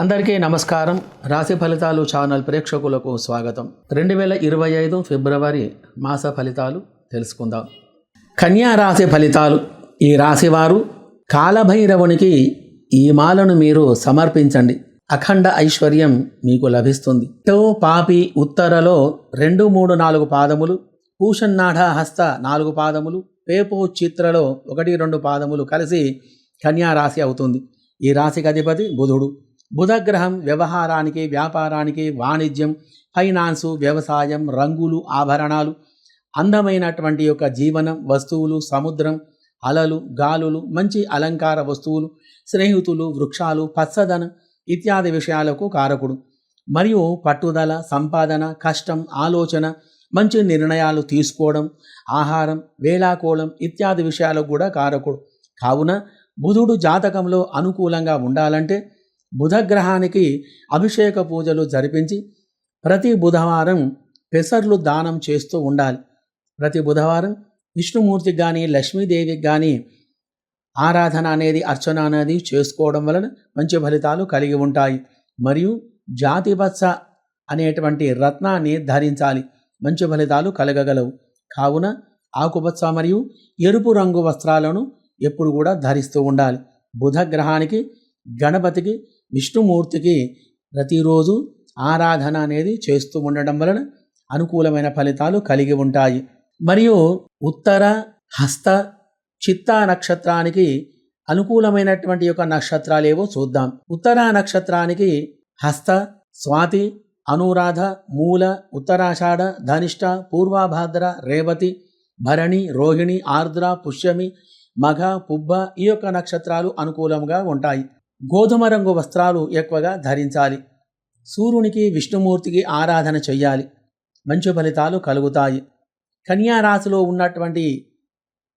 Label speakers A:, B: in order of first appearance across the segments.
A: అందరికీ నమస్కారం. రాశి ఫలితాలు ఛానల్ ప్రేక్షకులకు స్వాగతం. రెండు వేల ఇరవై ఐదు ఫిబ్రవరి మాస ఫలితాలు తెలుసుకుందాం. కన్యా రాశి ఫలితాలు. ఈ రాశివారు కాలభైరవునికి ఈ మాలను మీరు సమర్పించండి. అఖండ ఐశ్వర్యం మీకు లభిస్తుంది. తో పాపి ఉత్తరలో రెండు మూడు నాలుగు పాదములు పూషన్నాఢ హస్త నాలుగు పాదములు పేపో చిత్రలో ఒకటి రెండు పాదములు కలిసి కన్యా రాశి అవుతుంది. ఈ రాశికి అధిపతి బుధుడు. బుధగ్రహం వ్యవహారానికి వ్యాపారానికి వాణిజ్యం ఫైనాన్సు వ్యవసాయం రంగులు ఆభరణాలు అందమైనటువంటి యొక్క జీవనం వస్తువులు సముద్రం అలలు గాలులు మంచి అలంకార వస్తువులు స్నేహితులు వృక్షాలు పచ్చదనం ఇత్యాది విషయాలకు కారకుడు. మరియు పట్టుదల సంపాదన కష్టం ఆలోచన మంచి నిర్ణయాలు తీసుకోవడం ఆహారం వేళాకోళం ఇత్యాది విషయాలకు కూడా కారకుడు. కావున బుధుడు జాతకంలో అనుకూలంగా ఉండాలంటే బుధగ్రహానికి అభిషేక పూజలు జరిపించి ప్రతి బుధవారం పెసర్లు దానం చేస్తూ ఉండాలి. ప్రతి బుధవారం విష్ణుమూర్తికి కానీ లక్ష్మీదేవికి కానీ ఆరాధన అనేది అర్చన అనేది చేసుకోవడం వలన మంచి ఫలితాలు కలిగి ఉంటాయి. మరియు జాతిపత్స అనేటువంటి రత్నాన్ని ధరించాలి. మంచి ఫలితాలు కలగగలవు. కావున ఆకుపచ్చ మరియు ఎరుపు రంగు వస్త్రాలను ఎప్పుడు కూడా ధరిస్తూ ఉండాలి. బుధ గ్రహానికి గణపతికి విష్ణుమూర్తికి ప్రతిరోజు ఆరాధన అనేది చేస్తూ ఉండడం వలన అనుకూలమైన ఫలితాలు కలిగి ఉంటాయి. మరియు ఉత్తర హస్త చిత్త నక్షత్రానికి అనుకూలమైనటువంటి యొక్క నక్షత్రాలు ఏవో చూద్దాం. ఉత్తర నక్షత్రానికి హస్త స్వాతి అనురాధ మూల ఉత్తరాషాఢ ధనిష్ట పూర్వాభాద్ర రేవతి భరణి రోహిణి ఆర్ద్ర పుష్యమి మఘ పుబ్బ ఈ యొక్క నక్షత్రాలు అనుకూలంగా ఉంటాయి. గోధుమ రంగు వస్త్రాలు ఎక్కువగా ధరించాలి. సూర్యునికి విష్ణుమూర్తికి ఆరాధన చెయ్యాలి. మంచి ఫలితాలు కలుగుతాయి. కన్యారాశిలో ఉన్నటువంటి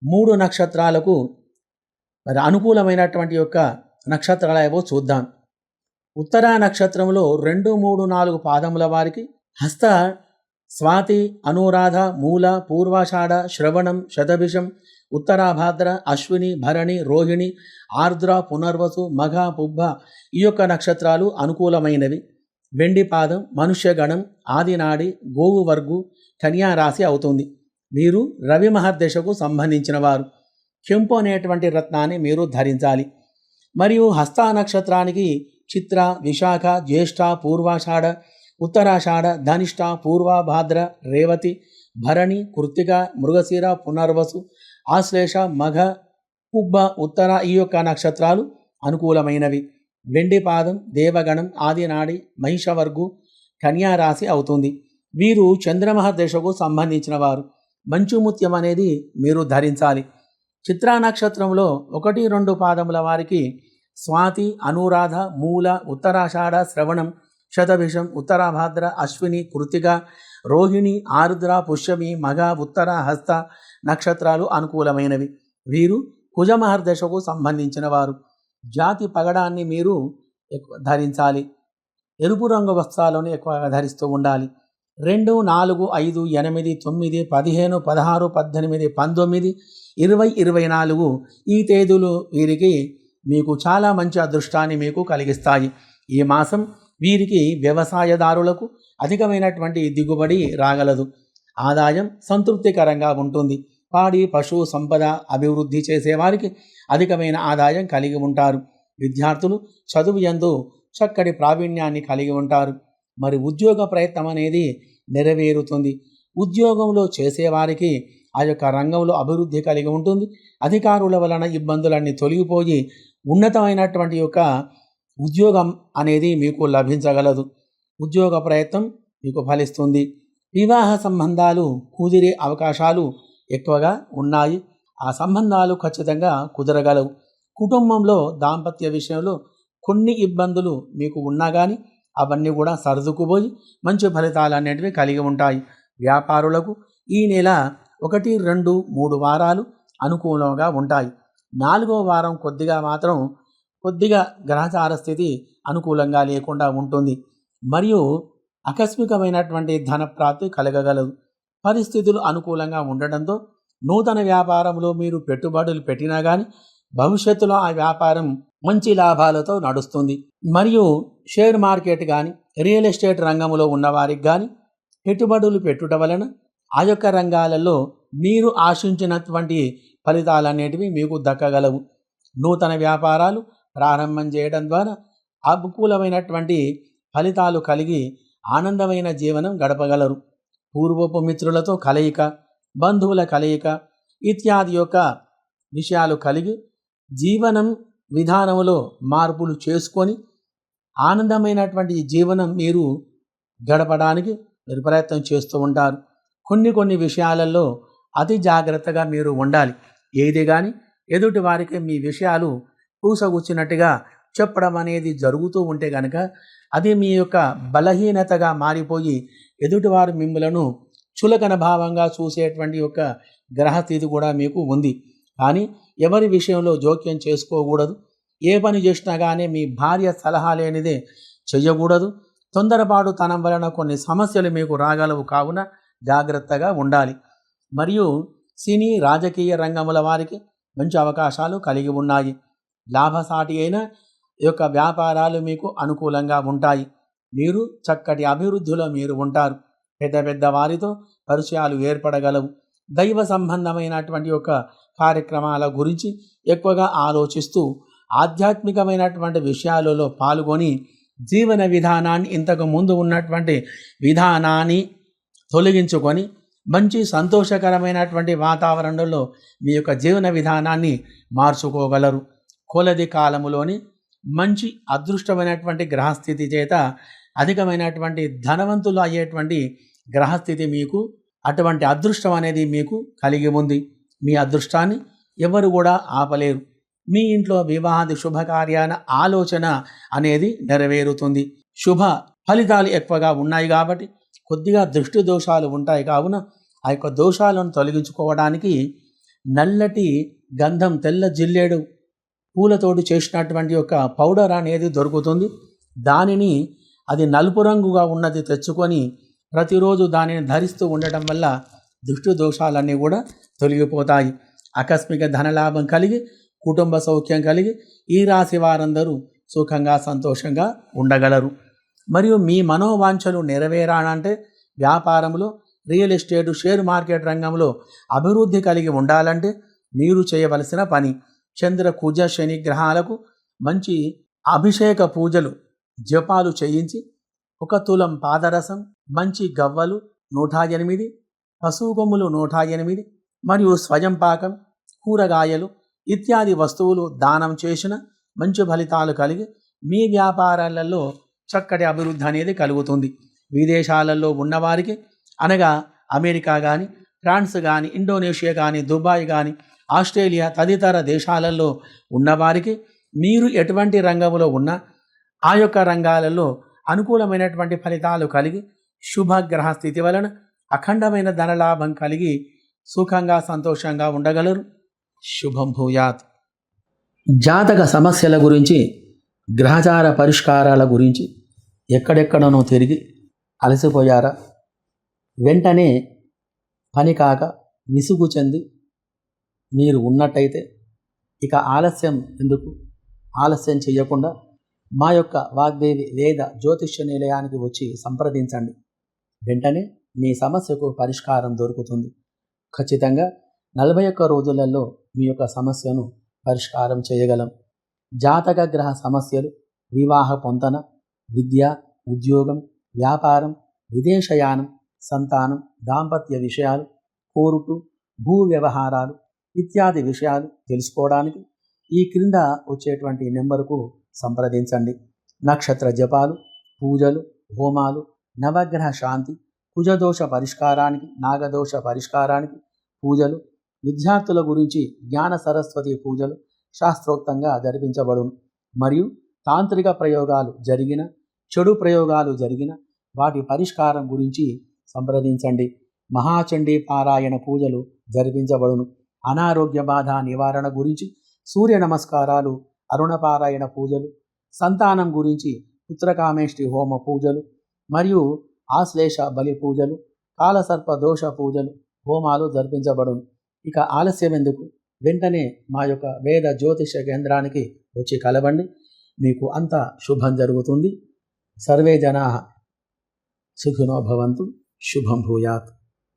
A: మూడు నక్షత్రాలకు మరి అనుకూలమైనటువంటి యొక్క నక్షత్రాలు ఏవో చూద్దాం. ఉత్తర నక్షత్రంలో రెండు మూడు నాలుగు పాదముల వారికి హస్త స్వాతి అనురాధ మూల పూర్వాషాఢ శ్రవణం శతభిషం ఉత్తరాభాద్ర అశ్విని భరణి రోహిణి ఆర్ద్ర పునర్వసు మఘ పుబ్బ ఈ యొక్క నక్షత్రాలు అనుకూలమైనవి. వెండి పాదం మనుష్యగణం ఆదినాడి గోవు వర్గు కన్యారాశి అవుతుంది. మీరు రవి మహర్దశకు సంబంధించిన వారు. కెంపు అనేటువంటి రత్నాన్ని మీరు ధరించాలి. మరియు హస్త నక్షత్రానికి చిత్ర విశాఖ జ్యేష్ఠ పూర్వాషాఢ ఉత్తరాషాఢ ధనిష్ట పూర్వభాద్ర రేవతి భరణి కృత్తిక మృగశిర పునర్వసు ఆశ్లేష మఘ ఉబ్బ ఉత్తర ఈ యొక్క నక్షత్రాలు అనుకూలమైనవి. వెండి పాదం దేవగణం ఆదినాడి మహిషవర్గు కన్యారాశి అవుతుంది. వీరు చంద్రమహర్దశకు సంబంధించిన వారు. మంచుముత్యం అనేది మీరు ధరించాలి. చిత్రా నక్షత్రంలో ఒకటి రెండు పాదముల వారికి స్వాతి అనురాధ మూల ఉత్తరాషాఢ శ్రవణం శతభిషం ఉత్తరాభాద్ర అశ్విని కృతిక రోహిణి ఆరుద్ర పుష్యమి మగ ఉత్తర హస్త నక్షత్రాలు అనుకూలమైనవి. వీరు కుజమహర్దశకు సంబంధించిన వారు. జాతి పగడాన్ని మీరు ఎక్కువ ధరించాలి. ఎరుపు రంగు వస్త్రాలను ఎక్కువగా ధరిస్తూ ఉండాలి. రెండు నాలుగు ఐదు ఎనిమిది తొమ్మిది పదిహేను పదహారు పద్దెనిమిది పంతొమ్మిది ఇరవై ఇరవై నాలుగు ఈ తేదీలు వీరికి మీకు చాలా మంచి అదృష్టాన్ని మీకు కలిగిస్తాయి. ఈ మాసం వీరికి వ్యవసాయదారులకు అధికమైనటువంటి దిగుబడి రాగలదు. ఆదాయం సంతృప్తికరంగా ఉంటుంది. పాడి పశు సంపద అభివృద్ధి చేసేవారికి అధికమైన ఆదాయం కలిగి ఉంటారు. విద్యార్థులు చదువు ఎందు చక్కటి ప్రావీణ్యాన్ని కలిగి ఉంటారు. మరి ఉద్యోగ ప్రయత్నం అనేది నెరవేరుతుంది. ఉద్యోగంలో చేసేవారికి ఆ యొక్క రంగంలో అభివృద్ధి కలిగి ఉంటుంది. అధికారుల వలన ఇబ్బందులన్నీ తొలగిపోయి ఉన్నతమైనటువంటి యొక్క ఉద్యోగం అనేది మీకు లభించగలదు. ఉద్యోగ ప్రయత్నం మీకు ఫలిస్తుంది. వివాహ సంబంధాలు కుదిరే అవకాశాలు ఎక్కువగా ఉన్నాయి. ఆ సంబంధాలు ఖచ్చితంగా కుదరగలవు. కుటుంబంలో దాంపత్య విషయంలో కొన్ని ఇబ్బందులు మీకు ఉన్నా కానీ అవన్నీ కూడా సర్దుకుపోయి మంచి ఫలితాలు అనేటివి కలిగి ఉంటాయి. వ్యాపారులకు ఈ నెల ఒకటి రెండు మూడు వారాలు అనుకూలంగా ఉంటాయి. నాలుగో వారం కొద్దిగా మాత్రం కొద్దిగా గ్రహచార స్థితి అనుకూలంగా లేకుండా ఉంటుంది. మరియు ఆకస్మికమైనటువంటి ధన ప్రాప్తి కలగగలదు. పరిస్థితులు అనుకూలంగా ఉండడంతో నూతన వ్యాపారంలో మీరు పెట్టుబడులు పెట్టినా కానీ భవిష్యత్తులో ఆ వ్యాపారం మంచి లాభాలతో నడుస్తుంది. మరియు షేర్ మార్కెట్ కానీ రియల్ ఎస్టేట్ రంగంలో ఉన్నవారికి కానీ పెట్టుబడులు పెట్టుట వలన ఆ యొక్క రంగాలలో మీరు ఆశించినటువంటి ఫలితాలనేటివి మీకు దక్కగలవు. నూతన వ్యాపారాలు ప్రారంభం చేయడం ద్వారా అనుకూలమైనటువంటి ఫలితాలు కలిగి ఆనందమైన జీవనం గడపగలరు. పూర్వపు మిత్రులతో కలయిక బంధువుల కలయిక ఇత్యాది యొక్క విషయాలు కలిగి జీవనం విధానంలో మార్పులు చేసుకొని ఆనందమైనటువంటి జీవనం మీరు గడపడానికి మీరు ప్రయత్నం చేస్తూ ఉంటారు. కొన్ని కొన్ని విషయాలలో అతి జాగ్రత్తగా మీరు ఉండాలి. ఏది కానీ ఎదుటి వారికి మీ విషయాలు పూసగుచ్చినట్టుగా చెప్పడం అనేది జరుగుతూ ఉంటే కనుక అది మీ యొక్క బలహీనతగా మారిపోయి ఎదుటివారు మిమ్మలను చులకన భావంగా చూసేటువంటి యొక్క గ్రహస్థితి కూడా మీకు ఉంది. కానీ ఎవరి విషయంలో జోక్యం చేసుకోకూడదు. ఏ పని చేసినా కానీ మీ భార్య సలహా లేనిదే చెయ్యకూడదు. తొందరపాటు తనం వలన కొన్ని సమస్యలు మీకు రాగలవు కావున జాగ్రత్తగా ఉండాలి. మరియు సినీ రాజకీయ రంగముల వారికి మంచి అవకాశాలు కలిగి ఉన్నాయి. లాభసాటి అయిన ఈ యొక్క వ్యాపారాలు మీకు అనుకూలంగా ఉంటాయి. మీరు చక్కటి అభివృద్ధిలో మీరు ఉంటారు. పెద్ద పెద్ద వారితో పరిచయాలు ఏర్పడగలవు. దైవ సంబంధమైనటువంటి యొక్క కార్యక్రమాల గురించి ఎక్కువగా ఆలోచిస్తూ ఆధ్యాత్మికమైనటువంటి విషయాలలో పాల్గొని జీవన విధానాన్ని ఇంతకు ముందు ఉన్నటువంటి విధానాన్ని తొలగించుకొని మంచి సంతోషకరమైనటువంటి వాతావరణంలో మీ యొక్క జీవన విధానాన్ని మార్చుకోగలరు. కొలది కాలములోని మంచి అదృష్టమైనటువంటి గ్రహస్థితి చేత అధికమైనటువంటి ధనవంతులు అయ్యేటువంటి గ్రహస్థితి మీకు అటువంటి అదృష్టం అనేది మీకు కలిగి ఉంది. మీ అదృష్టాన్ని ఎవరు కూడా ఆపలేరు. మీ ఇంట్లో వివాహాది శుభకార్యాల ఆలోచన అనేది నెరవేరుతుంది. శుభ ఫలితాలు ఎక్కువగా ఉన్నాయి కాబట్టి కొద్దిగా దృష్టి దోషాలు ఉంటాయి కావున ఆ యొక్క దోషాలను తొలగించుకోవడానికి నల్లటి గంధం తెల్ల జిల్లేడు పూలతోటి చేసినటువంటి యొక్క పౌడర్ అనేది దొరుకుతుంది. దానిని అది నలుపు రంగుగా ఉన్నది తెచ్చుకొని ప్రతిరోజు దానిని ధరిస్తూ ఉండటం వల్ల దృష్టి దోషాలన్నీ కూడా తొలగిపోతాయి. ఆకస్మిక ధనలాభం కలిగి కుటుంబ సౌఖ్యం కలిగి ఈ రాశి వారందరూ సుఖంగా సంతోషంగా ఉండగలరు. మరియు మీ మనోవాంఛలు నెరవేరాలంటే వ్యాపారంలో రియల్ ఎస్టేటు షేర్ మార్కెట్ రంగంలో అభివృద్ధి కలిగి ఉండాలంటే మీరు చేయవలసిన పని. చంద్ర కుజ శని గ్రహాలకు మంచి అభిషేక పూజలు జపాలు చేయించి ఒక తులం పాదరసం మంచి గవ్వలు నూట ఎనిమిది పశువు నూట ఎనిమిది మరియు స్వయం పాకం కూరగాయలు ఇత్యాది వస్తువులు దానం చేసిన మంచి ఫలితాలు కలిగి మీ వ్యాపారాలలో చక్కటి అభివృద్ధి అనేది కలుగుతుంది. విదేశాలలో ఉన్నవారికి అనగా అమెరికా కానీ ఫ్రాన్స్ కానీ ఇండోనేషియా కానీ దుబాయ్ కానీ ఆస్ట్రేలియా తదితర దేశాలలో ఉన్నవారికి మీరు ఎటువంటి రంగంలో ఉన్నా ఆ యొక్క రంగాలలో అనుకూలమైనటువంటి ఫలితాలు కలిగి శుభగ్రహ స్థితి వలన అఖండమైన ధనలాభం కలిగి సుఖంగా సంతోషంగా ఉండగలరు. శుభం భూయాత్. జాతక సమస్యల గురించి గ్రహచార పరిష్కారాల గురించి ఎక్కడెక్కడనో తిరిగి అలసిపోయారా? వెంటనే పని కాక విసుగు చెంది మీరు ఉన్నట్టయితే ఇక ఆలస్యం ఎందుకు? ఆలస్యం చేయకుండా మా యొక్క వాగ్దేవి వేద జ్యోతిష్య నిలయానికి వచ్చి సంప్రదించండి. వెంటనే మీ సమస్యకు పరిష్కారం దొరుకుతుంది. ఖచ్చితంగా నలభై ఒక్క రోజులలో మీ యొక్క సమస్యను పరిష్కారం చేయగలం. జాతక గ్రహ సమస్యలు వివాహ పొంతన విద్య ఉద్యోగం వ్యాపారం విదేశయానం సంతానం దాంపత్య విషయాలు కోరుటు భూ వ్యవహారాలు ఇత్యాది విషయాలు తెలుసుకోవడానికి ఈ క్రింద వచ్చేటువంటి నెంబరుకు సంప్రదించండి. నక్షత్ర జపాలు పూజలు హోమాలు నవగ్రహ శాంతి కుజదోష పరిష్కారానికి నాగదోష పరిష్కారానికి పూజలు విద్యార్థుల గురించి జ్ఞాన సరస్వతి పూజలు శాస్త్రోక్తంగా జరిపించబడును. మరియు తాంత్రిక ప్రయోగాలు జరిగిన చెడు ప్రయోగాలు జరిగిన వాటి పరిష్కారం గురించి సంప్రదించండి. మహాచండీ పారాయణ పూజలు జరిపించబడును. అనారోగ్య బాధ నివారణ గురించి సూర్య నమస్కారాలు అరుణపారాయణ పూజలు సంతానం గురించి పుత్రకామేష్టి హోమ పూజలు మరియు ఆశ్లేష బలి పూజలు కాలసర్ప దోష పూజలు హోమాలు జరిపించబడును. ఇక ఆలస్యం ఎందుకు? వెంటనే మా యొక్క వేద జ్యోతిష కేంద్రానికి వచ్చి కలవండి. మీకు అంత శుభం జరుగుతుంది. సర్వే జనా సుఖినో భవంతు. శుభం భూయాత్.